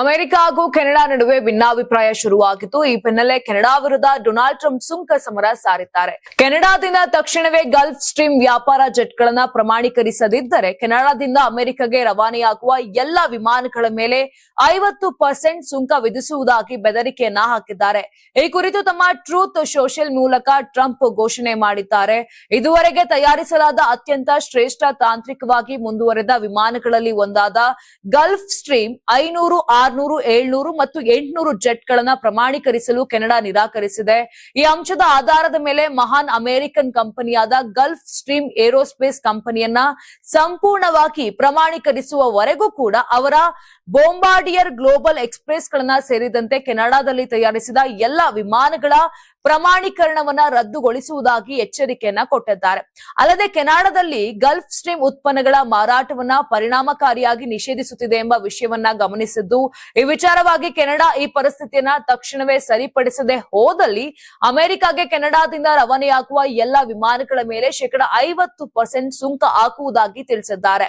America ಹಾಗೂ Canada ನಡುವೆ ಭಿನ್ನಾಭಿಪ್ರಾಯ ಶುರುವಾಗಿದ್ದು, ಈ ಬೆನ್ನಲ್ಲೇ ಕೆನಡಾ ವಿರುದ್ಧ ಡೊನಾಲ್ಡ್ ಟ್ರಂಪ್ ಸುಂಕ ಸಮರ ಸಾರಿದ್ದಾರೆ. ಕೆನಡಾದಿಂದ ತಕ್ಷಣವೇ ಗಲ್ಫ್ ಸ್ಟ್ರೀಮ್ ವ್ಯಾಪಾರ ಜೆಟ್ಗಳನ್ನ ಪ್ರಮಾಣೀಕರಿಸದಿದ್ದರೆ, ಕೆನಡಾದಿಂದ ಅಮೆರಿಕಗೆ ರವಾನೆಯಾಗುವ ಎಲ್ಲಾ ವಿಮಾನಗಳ ಮೇಲೆ ಐವತ್ತು ಪರ್ಸೆಂಟ್ ಸುಂಕ ವಿಧಿಸುವುದಾಗಿ ಬೆದರಿಕೆಯನ್ನ ಹಾಕಿದ್ದಾರೆ. ಈ ಕುರಿತು ತಮ್ಮ ಟ್ರೂತ್ ಸೋಷಿಯಲ್ ಮೂಲಕ ಟ್ರಂಪ್ ಘೋಷಣೆ ಮಾಡಿದ್ದಾರೆ. ಇದುವರೆಗೆ ತಯಾರಿಸಲಾದ ಅತ್ಯಂತ ಶ್ರೇಷ್ಠ ತಾಂತ್ರಿಕವಾಗಿ ಮುಂದುವರೆದ ವಿಮಾನಗಳಲ್ಲಿ ಒಂದಾದ ಗಲ್ಫ್ ಸ್ಟ್ರೀಮ್ ಐನೂರು ಆರ್ನೂರು, ಏಳ್ನೂರು ಮತ್ತು ಎಂಟ್ನೂರು ಜೆಟ್ಗಳನ್ನ ಪ್ರಮಾಣೀಕರಿಸಲು ಕೆನಡಾ ನಿರಾಕರಿಸಿದೆ. ಈ ಅಂಶದ ಆಧಾರದ ಮೇಲೆ ಮಹಾನ್ ಅಮೆರಿಕನ್ ಕಂಪನಿಯಾದ ಗಲ್ಫ್ ಸ್ಟ್ರೀಮ್ ಏರೋಸ್ಪೇಸ್ ಕಂಪನಿಯನ್ನ ಸಂಪೂರ್ಣವಾಗಿ ಪ್ರಮಾಣೀಕರಿಸುವವರೆಗೂ ಕೂಡ ಅವರ ಬೊಂಬಾರ್ಡಿಯರ್ ಗ್ಲೋಬಲ್ ಎಕ್ಸ್ಪ್ರೆಸ್ ಗಳನ್ನ ಸೇರಿದಂತೆ ಕೆನಡಾದಲ್ಲಿ ತಯಾರಿಸಿದ ಎಲ್ಲ ವಿಮಾನಗಳ ಪ್ರಮಾಣೀಕರಣವನ್ನ ರದ್ದುಗೊಳಿಸುವುದಾಗಿ ಎಚ್ಚರಿಕೆಯನ್ನ ಕೊಟ್ಟಿದ್ದಾರೆ. ಅಲ್ಲದೆ ಕೆನಡಾದಲ್ಲಿ ಗಲ್ಫ್ ಸ್ಟ್ರೀಮ್ ಉತ್ಪನ್ನಗಳ ಮಾರಾಟವನ್ನ ಪರಿಣಾಮಕಾರಿಯಾಗಿ ನಿಷೇಧಿಸುತ್ತಿದೆ ಎಂಬ ವಿಷಯವನ್ನ ಗಮನಿಸಿದ್ದು, ಈ ವಿಚಾರವಾಗಿ ಕೆನಡಾ ಈ ಪರಿಸ್ಥಿತಿಯನ್ನ ತಕ್ಷಣವೇ ಸರಿಪಡಿಸದೆ ಹೋದಲ್ಲಿ ಅಮೆರಿಕಾಗೆ ಕೆನಡಾದಿಂದ ರವಾನೆಯಾಗುವ ಎಲ್ಲ ವಿಮಾನಗಳ ಮೇಲೆ ಶೇಕಡಾ ಐವತ್ತು ಪರ್ಸೆಂಟ್ ಸುಂಕ ಹಾಕುವುದಾಗಿ ತಿಳಿಸಿದ್ದಾರೆ.